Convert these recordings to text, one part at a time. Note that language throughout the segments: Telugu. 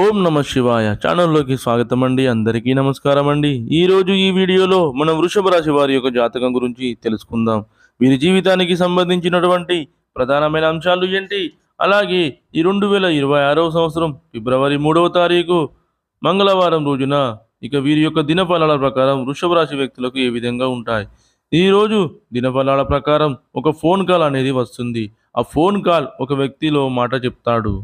ఓం నమ శివాయ. ఛానల్లోకి స్వాగతం అండి. అందరికీ నమస్కారం అండి ఈరోజు ఈ వీడియోలో మనం వృషభ రాశి వారి యొక్క జాతకం గురించి తెలుసుకుందాం. వీరి జీవితానికి సంబంధించినటువంటి ప్రధానమైన అంశాలు ఏంటి? అలాగే ఈ రెండు వేల ఇరవై ఆరవ సంవత్సరం ఫిబ్రవరి మూడవ తారీఖు మంగళవారం రోజున ఇక వీరి యొక్క దినఫలాల ప్రకారం వృషభ రాశి వ్యక్తులకు ఏ విధంగా ఉంటాయి? ఈరోజు దినఫలాల ప్రకారం ఒక ఫోన్ కాల్ అనేది వస్తుంది. ఆ ఫోన్ కాల్ ఒక వ్యక్తిలో మాట చెప్తాడు.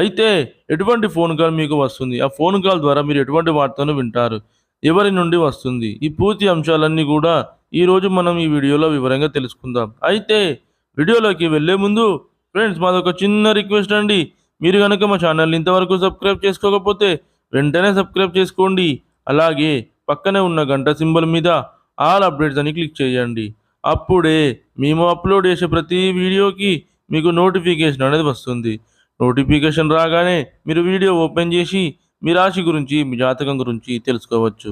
అయితే ఎటువంటి ఫోన్ కాల్ మీకు వస్తుంది? ఆ ఫోన్ కాల్ ద్వారా మీరు ఎటువంటి వార్తను వింటారు? ఎవరి నుండి వస్తుంది? ఈ పూర్తి అంశాలన్నీ కూడా ఈరోజు మనం ఈ వీడియోలో వివరంగా తెలుసుకుందాం. అయితే వీడియోలోకి వెళ్ళే ముందు ఫ్రెండ్స్ మాదొక చిన్న రిక్వెస్ట్ అండి. మీరు కనుక మా ఛానల్ని ఇంతవరకు సబ్స్క్రైబ్ చేసుకోకపోతే వెంటనే సబ్స్క్రైబ్ చేసుకోండి. అలాగే పక్కనే ఉన్న గంట సింబల్ మీద ఆల్ అప్డేట్స్ అని క్లిక్ చేయండి. అప్పుడే మేము అప్లోడ్ చేసే ప్రతి వీడియోకి మీకు నోటిఫికేషన్ అనేది వస్తుంది. నోటిఫికేషన్ రాగానే మీరు వీడియో ఓపెన్ చేసి మీ రాశి గురించి మీ జాతకం గురించి తెలుసుకోవచ్చు.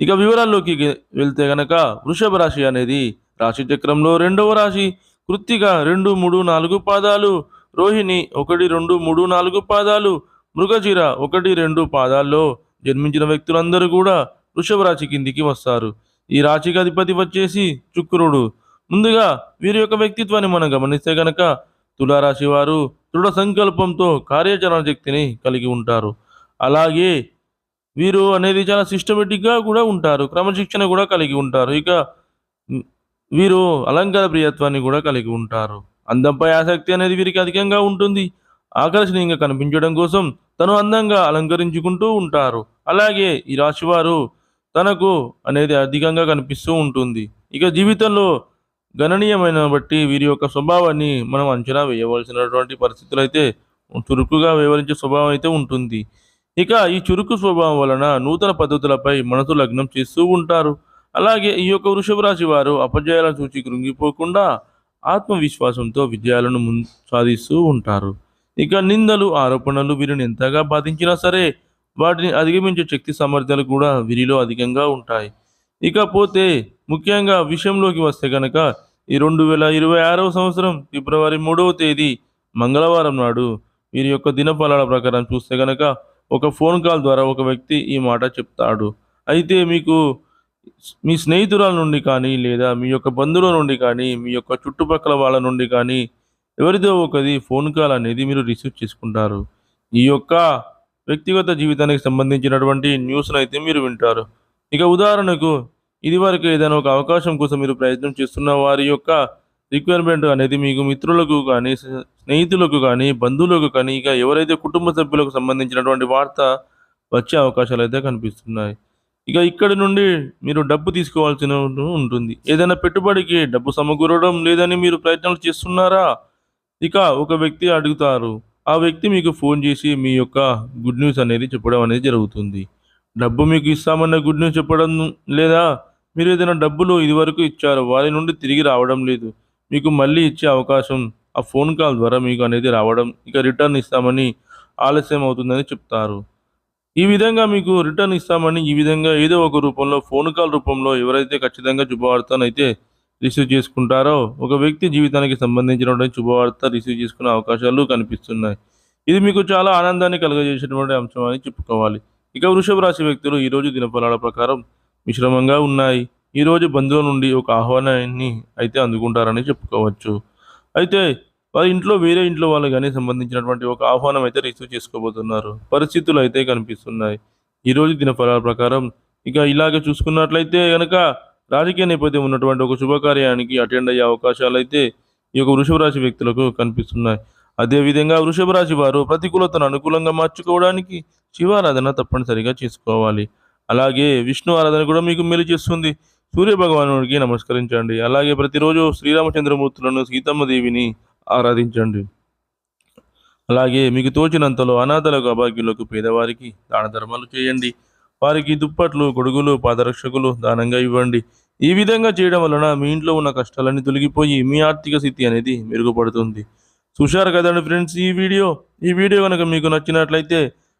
ఇక వివరాల్లోకి వెళ్తే గనక వృషభ రాశి అనేది రాశి చక్రంలో రెండవ రాశి. కృత్తిక రెండు మూడు నాలుగు పాదాలు. రోహిణి ఒకటి రెండు మూడు నాలుగు పాదాలు. మృగచీర ఒకటి రెండు పాదాల్లో జన్మించిన వ్యక్తులందరూ కూడా వృషభ రాశి కిందికి వస్తారు. ఈ రాశికి అధిపతి వచ్చేసి శుక్రుడు. ముందుగా వీరి యొక్క వ్యక్తిత్వాన్ని మనం గమనిస్తే గనక తులారాశి వారు దృఢ సంకల్పంతో కార్యాచరణ శక్తిని కలిగి ఉంటారు. అలాగే వీరు అనేది చాలా సిస్టమేటిక్గా కూడా ఉంటారు. క్రమశిక్షణ కూడా కలిగి ఉంటారు. ఇక వీరు అలంకార ప్రియత్వాన్ని కూడా కలిగి ఉంటారు. అందంపై ఆసక్తి అనేది వీరికి అధికంగా ఉంటుంది. ఆకర్షణీయంగా కనిపించడం కోసం తను అందంగా అలంకరించుకుంటూ ఉంటారు. అలాగే ఈ రాశివారు తనకు అనేది అధికంగా కనిపిస్తూ ఉంటుంది. ఇక జీవితంలో గణనీయమైన బట్టి వీరి యొక్క స్వభావాన్ని మనం అంచనా వేయవలసినటువంటి పరిస్థితులు అయితే చురుకుగా వ్యవహరించే స్వభావం అయితే ఉంటుంది. ఇక ఈ చురుకు స్వభావం వలన నూతన పద్ధతులపై మనసు లగ్నం చేస్తూ ఉంటారు. అలాగే ఈ యొక్క వృషభ రాశి వారు అపజయాలను చూచి కృంగిపోకుండా ఆత్మవిశ్వాసంతో విజయాలను ముం సాధిస్తూ ఉంటారు. ఇక నిందలు ఆరోపణలు వీరిని ఎంతగా బాధించినా సరే వాటిని అధిగమించే శక్తి సామర్థ్యాలు కూడా వీరిలో అధికంగా ఉంటాయి. ఇకపోతే ముఖ్యంగా విషయంలోకి వస్తే కనుక ఈ రెండు వేల ఇరవై ఆరవ సంవత్సరం ఫిబ్రవరి మూడవ తేదీ మంగళవారం నాడు వీరి యొక్క దినఫలాల ప్రకారం చూస్తే కనుక ఒక ఫోన్ కాల్ ద్వారా ఒక వ్యక్తి ఈ మాట చెప్తాడు. అయితే మీకు మీ స్నేహితురాల నుండి కానీ లేదా మీ యొక్క బంధువుల నుండి కానీ మీ యొక్క చుట్టుపక్కల వాళ్ళ నుండి కానీ ఎవరిదో ఒకది ఫోన్ కాల్ అనేది మీరు రిసీవ్ చేసుకుంటారు. ఈ యొక్క వ్యక్తిగత జీవితానికి సంబంధించినటువంటి న్యూస్ను అయితే మీరు వింటారు. ఇక ఉదాహరణకు ఇదివరకు ఏదైనా ఒక అవకాశం కోసం మీరు ప్రయత్నం చేస్తున్న వారి యొక్క రిక్వైర్మెంట్ అనేది మీకు మిత్రులకు కానీ స్నేహితులకు కానీ బంధువులకు కానీ ఇక ఎవరైతే కుటుంబ సభ్యులకు సంబంధించినటువంటి వార్త వచ్చే అవకాశాలు అయితే కనిపిస్తున్నాయి. ఇక ఇక్కడి నుండి మీరు డబ్బు తీసుకోవాల్సిన ఉంటుంది. ఏదైనా పెట్టుబడికి డబ్బు సమకూరడం లేదని మీరు ప్రయత్నాలు చేస్తున్నారా? ఇక ఒక వ్యక్తి అడుగుతారు. ఆ వ్యక్తి మీకు ఫోన్ చేసి మీ యొక్క గుడ్ న్యూస్ అనేది చెప్పడం అనేది జరుగుతుంది. డబ్బు మీకు ఇస్తామన్న గుడ్ న్యూస్ చెప్పడం లేదా మీరు ఏదైనా డబ్బులు ఇదివరకు ఇచ్చారు వారి నుండి తిరిగి రావడం లేదు. మీకు మళ్ళీ ఇచ్చే అవకాశం ఆ ఫోన్ కాల్ ద్వారా మీకు అనేది రావడం ఇక రిటర్న్ ఇస్తామని ఆలస్యం అవుతుందని చెప్తారు. ఈ విధంగా మీకు రిటర్న్ ఇస్తామని ఈ విధంగా ఏదో ఒక రూపంలో ఫోన్ కాల్ రూపంలో ఎవరైతే ఖచ్చితంగా శుభవార్తనైతే రిసీవ్ చేసుకుంటారో ఒక వ్యక్తి జీవితానికి సంబంధించినటువంటి శుభవార్త రిసీవ్ చేసుకునే అవకాశాలు కనిపిస్తున్నాయి. ఇది మీకు చాలా ఆనందాన్ని కలుగజేసినటువంటి అంశం అని చెప్పుకోవాలి. ఇక వృషభ రాశి వ్యక్తులు ఈరోజు దినఫలాల ప్రకారం మిశ్రమంగా ఉన్నాయి. ఈరోజు బంధువుల నుండి ఒక ఆహ్వానాన్ని అయితే అందుకుంటారని చెప్పుకోవచ్చు. అయితే వారి ఇంట్లో వేరే ఇంట్లో వాళ్ళు కానీ సంబంధించినటువంటి ఒక ఆహ్వానం అయితే రిసీవ్ చేసుకోబోతున్నారు. పరిస్థితులు అయితే కనిపిస్తున్నాయి. ఈరోజు దినఫలాల ప్రకారం ఇక ఇలాగ చూసుకున్నట్లయితే కనుక రాజకీయ నేపథ్యం ఉన్నటువంటి ఒక శుభకార్యానికి అటెండ్ అయ్యే అవకాశాలు అయితే ఈ యొక్క వృషభ రాశి వ్యక్తులకు కనిపిస్తున్నాయి. అదేవిధంగా వృషభ రాశి వారు ప్రతికూలతను అనుకూలంగా మార్చుకోవడానికి శివారాధన తప్పనిసరిగా చేసుకోవాలి. అలాగే విష్ణు ఆరాధన కూడా మీకు మేలు చేస్తుంది. సూర్య భగవానుడికి నమస్కరించండి. అలాగే ప్రతిరోజు శ్రీరామచంద్రమూర్తులను సీతమ్మ దేవిని ఆరాధించండి. అలాగే మీకు తోచినంతలో అనాథలకు అభాగ్యులకు పేదవారికి దాన ధర్మాలు చేయండి. వారికి దుప్పట్లు గొడుగులు పాదరక్షకులు దానంగా ఇవ్వండి. ఈ విధంగా చేయడం వలన మీ ఇంట్లో ఉన్న కష్టాలన్నీ తొలగిపోయి మీ ఆర్థిక స్థితి అనేది మెరుగుపడుతుంది. చూశారు కదండి ఫ్రెండ్స్ ఈ వీడియో? ఈ వీడియో కనుక మీకు నచ్చినట్లయితే